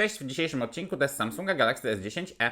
Cześć, w dzisiejszym odcinku test Samsunga Galaxy E. S10e.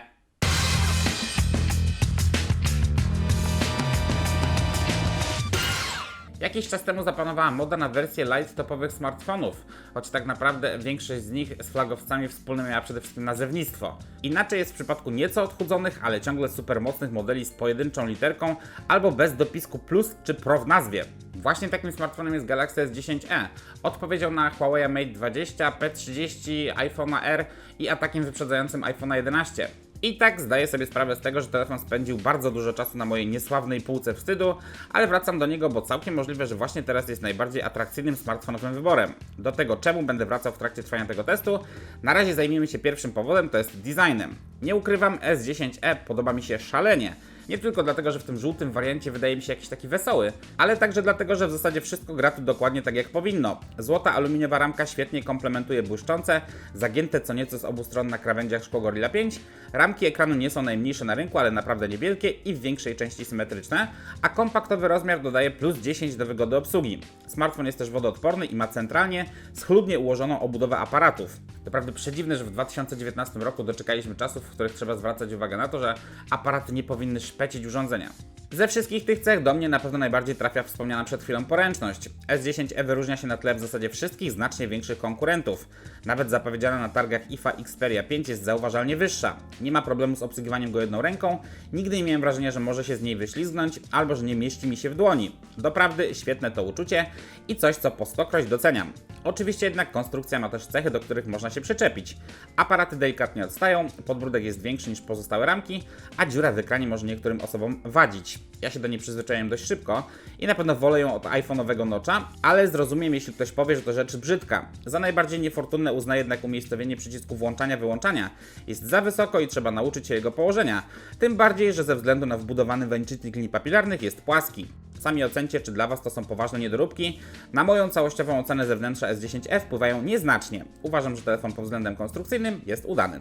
Jakiś czas temu zapanowała moda na wersje light topowych smartfonów, choć tak naprawdę większość z nich z flagowcami wspólne miała przede wszystkim nazewnictwo. Inaczej jest w przypadku nieco odchudzonych, ale ciągle super mocnych modeli z pojedynczą literką albo bez dopisku plus czy pro w nazwie. Właśnie takim smartfonem jest Galaxy S10e. Odpowiedział na Huawei Mate 20, P30, iPhone'a R i atakiem wyprzedzającym iPhone'a 11. I tak zdaję sobie sprawę z tego, że telefon spędził bardzo dużo czasu na mojej niesławnej półce wstydu, ale wracam do niego, bo całkiem możliwe, że właśnie teraz jest najbardziej atrakcyjnym smartfonowym wyborem. Do tego, czemu będę wracał w trakcie trwania tego testu, na razie zajmiemy się pierwszym powodem, to jest designem. Nie ukrywam, S10e podoba mi się szalenie. Nie tylko dlatego, że w tym żółtym wariancie wydaje mi się jakiś taki wesoły, ale także dlatego, że w zasadzie wszystko gra tu dokładnie tak jak powinno. Złota aluminiowa ramka świetnie komplementuje błyszczące, zagięte co nieco z obu stron na krawędziach szkło Gorilla 5. Ramki ekranu nie są najmniejsze na rynku, ale naprawdę niewielkie i w większej części symetryczne, a kompaktowy rozmiar dodaje plus 10 do wygody obsługi. Smartfon jest też wodoodporny i ma centralnie schludnie ułożoną obudowę aparatów. Doprawdy przedziwne, że w 2019 roku doczekaliśmy czasów, w których trzeba zwracać uwagę na to, że aparaty nie powinny szpecić urządzenia. Ze wszystkich tych cech do mnie na pewno najbardziej trafia wspomniana przed chwilą poręczność. S10e wyróżnia się na tle w zasadzie wszystkich znacznie większych konkurentów. Nawet zapowiedziana na targach IFA Xperia 5 jest zauważalnie wyższa. Nie ma problemu z obsługiwaniem go jedną ręką, nigdy nie miałem wrażenia, że może się z niej wyślizgnąć albo że nie mieści mi się w dłoni. Doprawdy świetne to uczucie i coś, co po stokroć doceniam. Oczywiście jednak konstrukcja ma też cechy, do których można się przyczepić. Aparaty delikatnie odstają, podbródek jest większy niż pozostałe ramki, a dziura w ekranie może niektórym osobom wadzić. Ja się do niej przyzwyczaiłem dość szybko i na pewno wolę ją od iPhone'owego nocza, ale zrozumiem, jeśli ktoś powie, że to rzecz brzydka. Za najbardziej niefortunne uznaję jednak umiejscowienie przycisku włączania-wyłączania. Jest za wysoko i trzeba nauczyć się jego położenia. Tym bardziej, że ze względu na wbudowany węczytnik linii papilarnych jest płaski. Sami ocencie, czy dla Was to są poważne niedoróbki. Na moją całościową ocenę zewnętrza S10e wpływają nieznacznie. Uważam, że telefon pod względem konstrukcyjnym jest udany.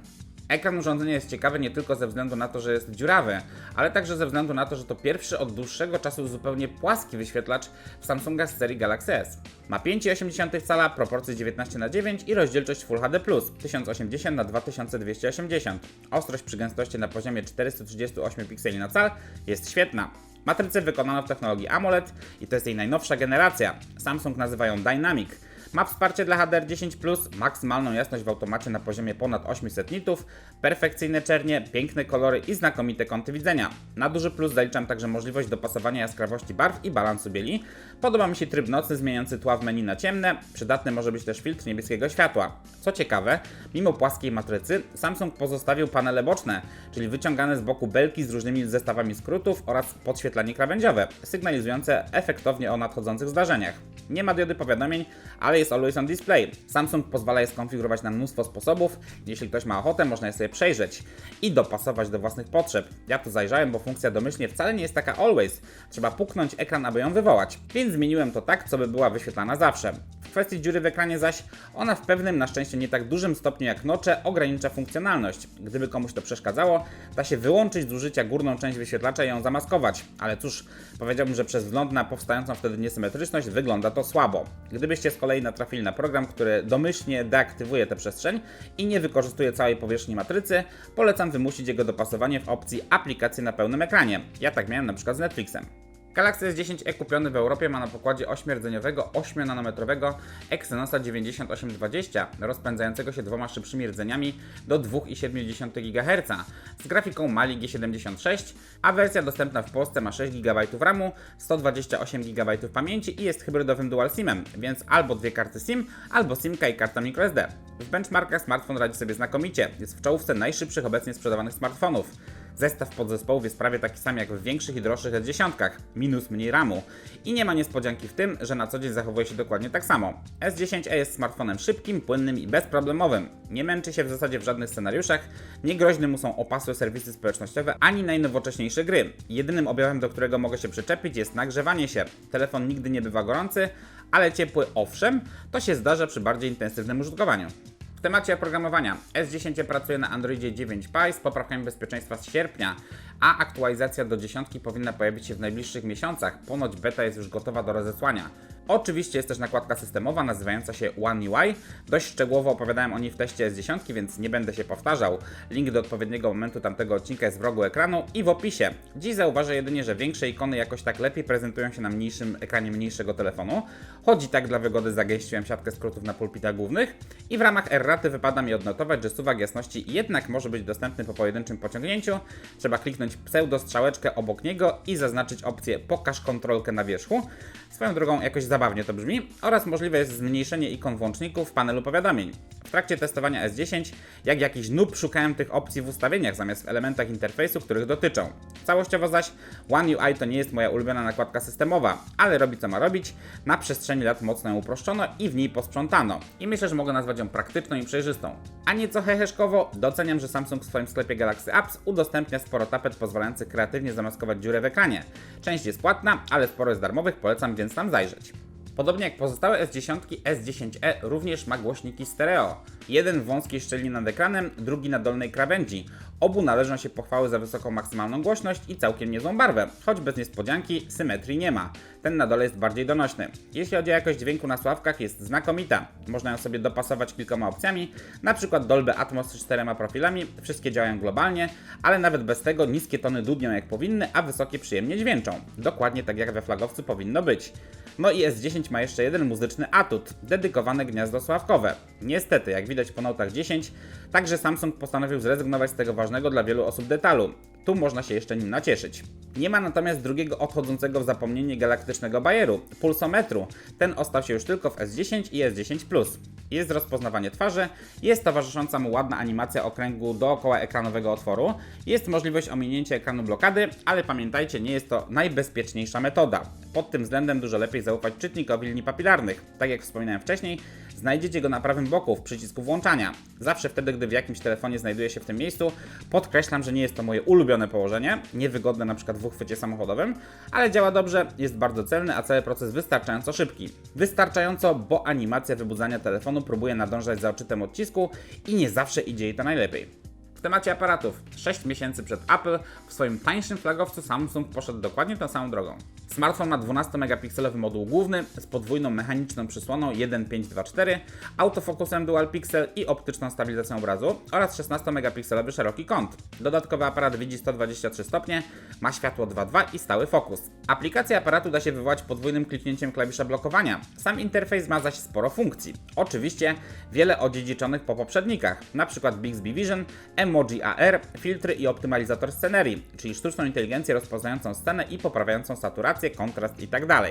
Ekran urządzenia jest ciekawy nie tylko ze względu na to, że jest dziurawy, ale także ze względu na to, że to pierwszy od dłuższego czasu zupełnie płaski wyświetlacz w Samsunga z serii Galaxy S. Ma 5,8 cala, proporcje 19 na 9 i rozdzielczość Full HD+, 1080 na 2280. Ostrość przy gęstości na poziomie 438 pikseli na cal jest świetna. Matrycę wykonano w technologii AMOLED i to jest jej najnowsza generacja. Samsung nazywa ją Dynamic. Ma wsparcie dla HDR10+, maksymalną jasność w automacie na poziomie ponad 800 nitów, perfekcyjne czernie, piękne kolory i znakomite kąty widzenia. Na duży plus zaliczam także możliwość dopasowania jaskrawości barw i balansu bieli. Podoba mi się tryb nocny zmieniający tła w menu na ciemne, przydatny może być też filtr niebieskiego światła. Co ciekawe, mimo płaskiej matrycy, Samsung pozostawił panele boczne, czyli wyciągane z boku belki z różnymi zestawami skrótów oraz podświetlanie krawędziowe, sygnalizujące efektownie o nadchodzących zdarzeniach. Nie ma diody powiadomień, ale jest Always on Display. Samsung pozwala je skonfigurować na mnóstwo sposobów. Jeśli ktoś ma ochotę, można je sobie przejrzeć i dopasować do własnych potrzeb. Ja tu zajrzałem, bo funkcja domyślnie wcale nie jest taka Always. Trzeba puknąć ekran, aby ją wywołać. Więc zmieniłem to tak, co by była wyświetlana zawsze. W kwestii dziury w ekranie zaś, ona w pewnym, na szczęście nie tak dużym stopniu jak nocze, ogranicza funkcjonalność. Gdyby komuś to przeszkadzało, da się wyłączyć z użycia górną część wyświetlacza i ją zamaskować. Ale cóż, powiedziałbym, że przez wzgląd na powstającą wtedy niesymetryczność wygląda to słabo. Gdybyście z kolei natrafili na program, który domyślnie deaktywuje tę przestrzeń i nie wykorzystuje całej powierzchni matrycy, polecam wymusić jego dopasowanie w opcji aplikacje na pełnym ekranie. Ja tak miałem na przykład z Netflixem. Galaxy S10e kupiony w Europie ma na pokładzie 8-rdzeniowego, 8-nanometrowego Exynosa 9820, rozpędzającego się dwoma szybszymi rdzeniami do 2,7 GHz z grafiką Mali G76, a wersja dostępna w Polsce ma 6 GB RAMu, 128 GB pamięci i jest hybrydowym dual SIM-em, więc albo dwie karty SIM, albo SIMka i karta microSD. W benchmarkach smartfon radzi sobie znakomicie, jest w czołówce najszybszych obecnie sprzedawanych smartfonów. Zestaw podzespołów jest prawie taki sam jak w większych i droższych S10, minus mniej RAMu. I nie ma niespodzianki w tym, że na co dzień zachowuje się dokładnie tak samo. S10e jest smartfonem szybkim, płynnym i bezproblemowym. Nie męczy się w zasadzie w żadnych scenariuszach, nie groźne mu są opasłe serwisy społecznościowe ani najnowocześniejsze gry. Jedynym objawem, do którego mogę się przyczepić jest nagrzewanie się. Telefon nigdy nie bywa gorący, ale ciepły owszem, to się zdarza przy bardziej intensywnym użytkowaniu. W temacie oprogramowania S10 pracuje na Androidzie 9 Pie z poprawkami bezpieczeństwa z sierpnia, a aktualizacja do dziesiątki powinna pojawić się w najbliższych miesiącach. Ponoć beta jest już gotowa do rozesłania. Oczywiście jest też nakładka systemowa nazywająca się One UI. Dość szczegółowo opowiadałem o niej w teście S10, więc nie będę się powtarzał. Link do odpowiedniego momentu tamtego odcinka jest w rogu ekranu i w opisie. Dziś zauważę jedynie, że większe ikony jakoś tak lepiej prezentują się na mniejszym ekranie mniejszego telefonu. Chodzi tak dla wygody zagęściłem siatkę skrótów na pulpitach głównych i w ramach R-raty wypada mi odnotować, że suwak jasności jednak może być dostępny po pojedynczym pociągnięciu. Trzeba kliknąć pseudo strzałeczkę obok niego i zaznaczyć opcję pokaż kontrolkę na wierzchu. Swoją drogą jakoś zabawnie to brzmi oraz możliwe jest zmniejszenie ikon włączników w panelu powiadomień. W trakcie testowania S10, jak jakiś noob szukałem tych opcji w ustawieniach zamiast w elementach interfejsu, których dotyczą. Całościowo zaś One UI to nie jest moja ulubiona nakładka systemowa, ale robi co ma robić. Na przestrzeni lat mocno ją uproszczono i w niej posprzątano. I myślę, że mogę nazwać ją praktyczną i przejrzystą. A nieco heheszkowo doceniam, że Samsung w swoim sklepie Galaxy Apps udostępnia sporo tapet pozwalających kreatywnie zamaskować dziurę w ekranie. Część jest płatna, ale sporo jest darmowych, polecam więc tam zajrzeć. Podobnie jak pozostałe S10, S10e również ma głośniki stereo. Jeden w wąskiej szczelini nad ekranem, drugi na dolnej krawędzi. Obu należą się pochwały za wysoką maksymalną głośność i całkiem niezłą barwę, choć bez niespodzianki symetrii nie ma. Ten na dole jest bardziej donośny. Jeśli chodzi o jakość dźwięku na sławkach jest znakomita. Można ją sobie dopasować kilkoma opcjami, przykład Dolby Atmos z czterema profilami, wszystkie działają globalnie, ale nawet bez tego niskie tony dudnią jak powinny, a wysokie przyjemnie dźwięczą. Dokładnie tak jak we flagowcu powinno być. No i S10 ma jeszcze jeden muzyczny atut, dedykowane gniazdo sławkowe. Niestety, jak widać po Notach 10, także Samsung postanowił zrezygnować z tego ważnego dla wielu osób detalu. Tu można się jeszcze nim nacieszyć. Nie ma natomiast drugiego odchodzącego w zapomnienie galaktycznego bajeru, pulsometru. Ten ostał się już tylko w S10 i S10 Plus. Jest rozpoznawanie twarzy, jest towarzysząca mu ładna animacja okręgu dookoła ekranowego otworu, jest możliwość ominięcia ekranu blokady, ale pamiętajcie, nie jest to najbezpieczniejsza metoda. Pod tym względem dużo lepiej zaufać czytnikowi linii papilarnych. Tak jak wspominałem wcześniej, znajdziecie go na prawym boku w przycisku włączania. Zawsze wtedy, gdy w jakimś telefonie znajduje się w tym miejscu, podkreślam, że nie jest to moje ulubione położenie, niewygodne na przykład w uchwycie samochodowym, ale działa dobrze, jest bardzo celny, a cały proces wystarczająco szybki. Wystarczająco, bo animacja wybudzania telefonu próbuje nadążać za odczytem odcisku i nie zawsze idzie jej to najlepiej. W temacie aparatów, 6 miesięcy przed Apple w swoim tańszym flagowcu Samsung poszedł dokładnie tą samą drogą. Smartfon ma 12-megapikselowy moduł główny z podwójną mechaniczną przysłoną 1.524, autofokusem dual pixel i optyczną stabilizacją obrazu oraz 16-megapikselowy szeroki kąt. Dodatkowy aparat widzi 123 stopnie, ma światło 2.2 i stały fokus. Aplikację aparatu da się wywołać podwójnym kliknięciem klawisza blokowania. Sam interfejs ma zaś sporo funkcji. Oczywiście wiele odziedziczonych po poprzednikach, np. Bixby Vision, Emoji AR, filtry i optymalizator scenerii, czyli sztuczną inteligencję rozpoznającą scenę i poprawiającą saturację, kontrast itd.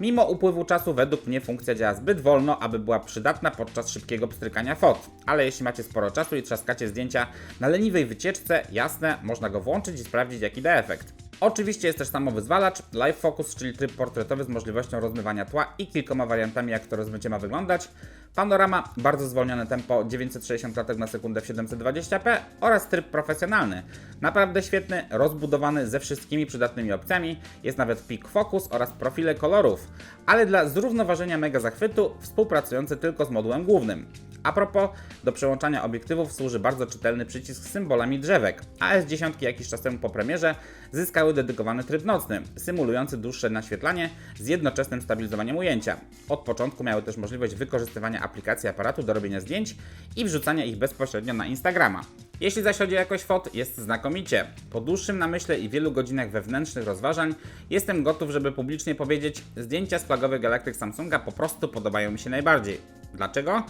Mimo upływu czasu według mnie funkcja działa zbyt wolno, aby była przydatna podczas szybkiego pstrykania fot. Ale jeśli macie sporo czasu i trzaskacie zdjęcia na leniwej wycieczce, jasne, można go włączyć i sprawdzić jaki da efekt. Oczywiście jest też samowyzwalacz, Live Focus, czyli tryb portretowy z możliwością rozmywania tła i kilkoma wariantami jak to rozmycie ma wyglądać. Panorama, bardzo zwolnione tempo 960 klatek na sekundę w 720p oraz tryb profesjonalny. Naprawdę świetny, rozbudowany ze wszystkimi przydatnymi opcjami, jest nawet Peak Focus oraz profile kolorów, ale dla zrównoważenia mega zachwytu współpracujący tylko z modułem głównym. A propos, do przełączania obiektywów służy bardzo czytelny przycisk z symbolami drzewek, a S10 jakiś czas temu po premierze zyskały dedykowany tryb nocny, symulujący dłuższe naświetlanie z jednoczesnym stabilizowaniem ujęcia. Od początku miały też możliwość wykorzystywania aplikacji aparatu do robienia zdjęć i wrzucania ich bezpośrednio na Instagrama. Jeśli zaś chodzi o jakość fot, jest znakomicie. Po dłuższym namyśle i wielu godzinach wewnętrznych rozważań, jestem gotów, żeby publicznie powiedzieć, zdjęcia z flagowych galaktyk Samsunga po prostu podobają mi się najbardziej. Dlaczego?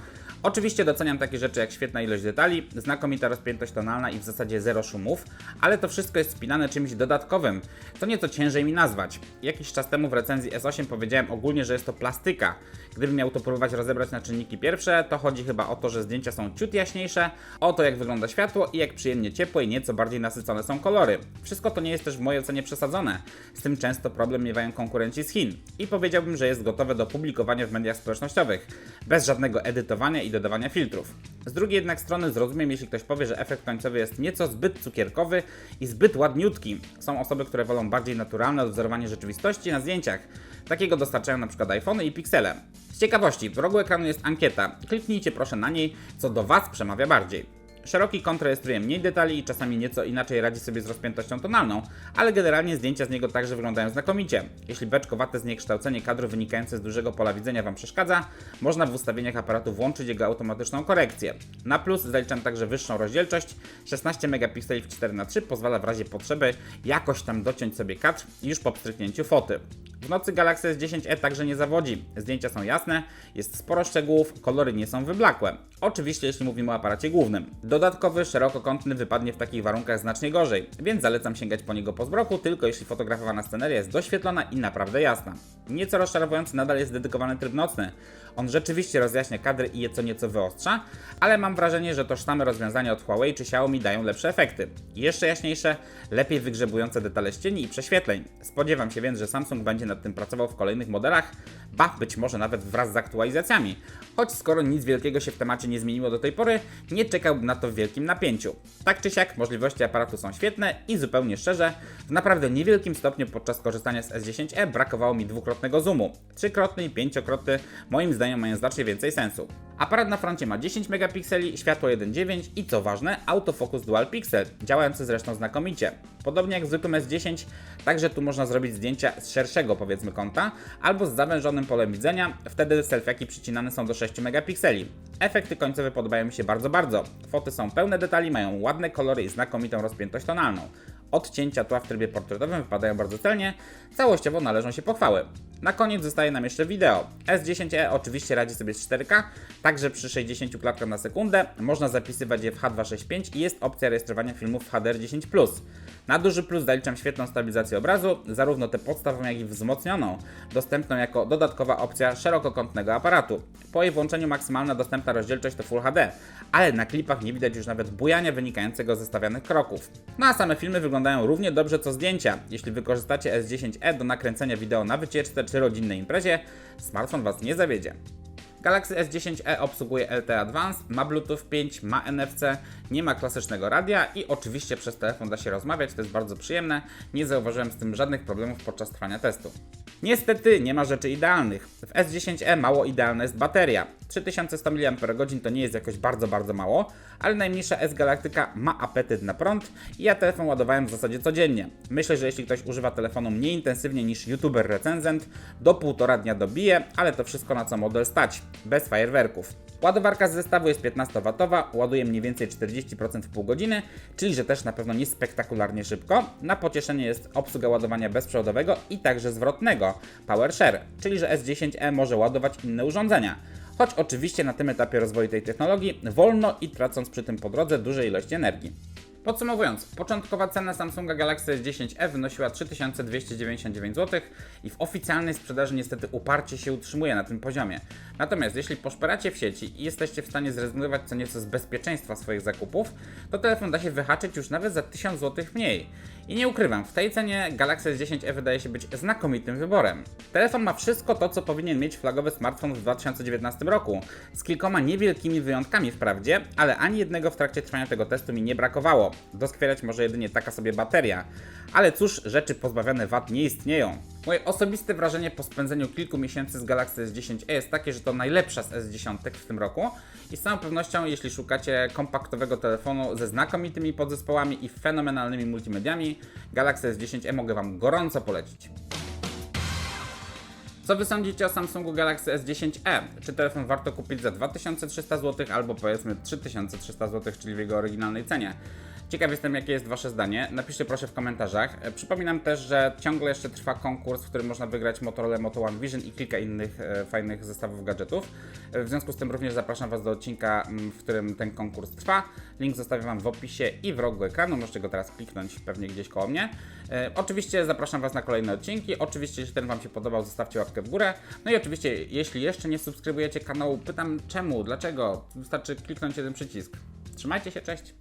Oczywiście doceniam takie rzeczy jak świetna ilość detali, znakomita rozpiętość tonalna i w zasadzie zero szumów, ale to wszystko jest spinane czymś dodatkowym, co nieco ciężej mi nazwać. Jakiś czas temu w recenzji S8 powiedziałem ogólnie, że jest to plastyka. Gdybym miał to próbować rozebrać na czynniki pierwsze, to chodzi chyba o to, że zdjęcia są ciut jaśniejsze, o to jak wygląda światło i jak przyjemnie ciepłe i nieco bardziej nasycone są kolory. Wszystko to nie jest też w mojej ocenie przesadzone. Z tym często problem miewają konkurenci z Chin. I powiedziałbym, że jest gotowe do publikowania w mediach społecznościowych, bez żadnego edytowania i dodawania filtrów. Z drugiej jednak strony zrozumiem, jeśli ktoś powie, że efekt końcowy jest nieco zbyt cukierkowy i zbyt ładniutki. Są osoby, które wolą bardziej naturalne odwzorowanie rzeczywistości na zdjęciach. Takiego dostarczają przykład iPhony i Pixele. Z ciekawości, w rogu ekranu jest ankieta. Kliknijcie proszę na niej, co do Was przemawia bardziej. Szeroki kąt rejestruje mniej detali i czasami nieco inaczej radzi sobie z rozpiętością tonalną, ale generalnie zdjęcia z niego także wyglądają znakomicie. Jeśli beczkowate zniekształcenie kadru wynikające z dużego pola widzenia Wam przeszkadza, można w ustawieniach aparatu włączyć jego automatyczną korekcję. Na plus zaliczam także wyższą rozdzielczość, 16 megapikseli w 4x3 pozwala w razie potrzeby jakoś tam dociąć sobie kadr już po pstryknięciu foty. W nocy Galaxy S10e także nie zawodzi. Zdjęcia są jasne, jest sporo szczegółów, kolory nie są wyblakłe. Oczywiście jeśli mówimy o aparacie głównym. Dodatkowy, szerokokątny wypadnie w takich warunkach znacznie gorzej, więc zalecam sięgać po niego po zbroku, tylko jeśli fotografowana sceneria jest doświetlona i naprawdę jasna. Nieco rozczarowujący nadal jest dedykowany tryb nocny. On rzeczywiście rozjaśnia kadry i je co nieco wyostrza, ale mam wrażenie, że tożsame rozwiązania od Huawei czy Xiaomi dają lepsze efekty. Jeszcze jaśniejsze, lepiej wygrzebujące detale z cieni i prześwietleń. Spodziewam się więc, że Samsung będzie nad tym pracował w kolejnych modelach, ba być może nawet wraz z aktualizacjami. Choć skoro nic wielkiego się w temacie nie zmieniło do tej pory, nie czekałbym na to w wielkim napięciu. Tak czy siak, możliwości aparatu są świetne i zupełnie szczerze, w naprawdę niewielkim stopniu podczas korzystania z S10e brakowało mi dwukrotnego zoomu. Trzykrotny i pięciokrotny moim zdaniem mają znacznie więcej sensu. Aparat na froncie ma 10 megapikseli, światło 1.9 i co ważne, autofokus dual pixel, działający zresztą znakomicie. Podobnie jak w zwykłym S10, także tu można zrobić zdjęcia z szerszego powiedzmy kąta, albo z zawężonym polem widzenia, wtedy selfiaki przycinane są do 6 megapikseli. Efekty końcowe podobają mi się bardzo bardzo. Foty są pełne detali, mają ładne kolory i znakomitą rozpiętość tonalną. Odcięcia tła w trybie portretowym wypadają bardzo celnie, całościowo należą się pochwały. Na koniec zostaje nam jeszcze wideo. S10e oczywiście radzi sobie z 4K, także przy 60 klatkach na sekundę można zapisywać je w H265 i jest opcja rejestrowania filmów w HDR10+. Na duży plus zaliczam świetną stabilizację obrazu, zarówno tę podstawową, jak i wzmocnioną, dostępną jako dodatkowa opcja szerokokątnego aparatu. Jej włączeniu maksymalna dostępna rozdzielczość to Full HD, ale na klipach nie widać już nawet bujania wynikającego ze stawianych kroków. No a same filmy wyglądają równie dobrze co zdjęcia. Jeśli wykorzystacie S10e do nakręcenia wideo na wycieczce czy rodzinnej imprezie, smartfon Was nie zawiedzie. Galaxy S10e obsługuje LTE Advanced, ma Bluetooth 5, ma NFC, nie ma klasycznego radia i oczywiście przez telefon da się rozmawiać, to jest bardzo przyjemne. Nie zauważyłem z tym żadnych problemów podczas trwania testu. Niestety nie ma rzeczy idealnych. W S10e mało idealna jest bateria. 3100 mAh to nie jest jakoś bardzo, bardzo mało, ale najmniejsza S Galactyka ma apetyt na prąd i ja telefon ładowałem w zasadzie codziennie. Myślę, że jeśli ktoś używa telefonu mniej intensywnie niż youtuber recenzent, do półtora dnia dobije, ale to wszystko na co model stać, bez fajerwerków. Ładowarka z zestawu jest 15W, ładuje mniej więcej 40% w pół godziny, czyli że też na pewno nie spektakularnie szybko. Na pocieszenie jest obsługa ładowania bezprzewodowego i także zwrotnego, PowerShare, czyli że S10e może ładować inne urządzenia. Choć oczywiście na tym etapie rozwoju tej technologii wolno i tracąc przy tym po drodze duże ilości energii. Podsumowując, początkowa cena Samsunga Galaxy S10e wynosiła 3299 zł i w oficjalnej sprzedaży niestety uparcie się utrzymuje na tym poziomie. Natomiast jeśli poszperacie w sieci i jesteście w stanie zrezygnować co nieco z bezpieczeństwa swoich zakupów, to telefon da się wyhaczyć już nawet za 1000 zł mniej. I nie ukrywam, w tej cenie Galaxy S10e wydaje się być znakomitym wyborem. Telefon ma wszystko to, co powinien mieć flagowy smartfon w 2019 roku, z kilkoma niewielkimi wyjątkami wprawdzie, ale ani jednego w trakcie trwania tego testu mi nie brakowało. Doskwierać może jedynie taka sobie bateria. Ale cóż, rzeczy pozbawione wad nie istnieją. Moje osobiste wrażenie po spędzeniu kilku miesięcy z Galaxy S10e jest takie, że to najlepsza z S10 w tym roku i z całą pewnością, jeśli szukacie kompaktowego telefonu ze znakomitymi podzespołami i fenomenalnymi multimediami, Galaxy S10e mogę Wam gorąco polecić. Co wy sądzicie o Samsungu Galaxy S10e? Czy telefon warto kupić za 2300 zł albo powiedzmy 3300 zł, czyli w jego oryginalnej cenie? Ciekaw jestem, jakie jest Wasze zdanie. Napiszcie proszę w komentarzach. E, Przypominam też, że ciągle jeszcze trwa konkurs, w którym można wygrać Motorola Moto One Vision i kilka innych e, fajnych zestawów gadżetów. E, W związku z tym również zapraszam Was do odcinka, m, w którym ten konkurs trwa. Link zostawiam Wam w opisie i w rogu ekranu. Możecie go teraz kliknąć pewnie gdzieś koło mnie. Oczywiście zapraszam Was na kolejne odcinki. Oczywiście, jeśli ten Wam się podobał, zostawcie łapkę w górę. No i oczywiście, jeśli jeszcze nie subskrybujecie kanału, pytam czemu, dlaczego. Wystarczy kliknąć jeden przycisk. Trzymajcie się, cześć!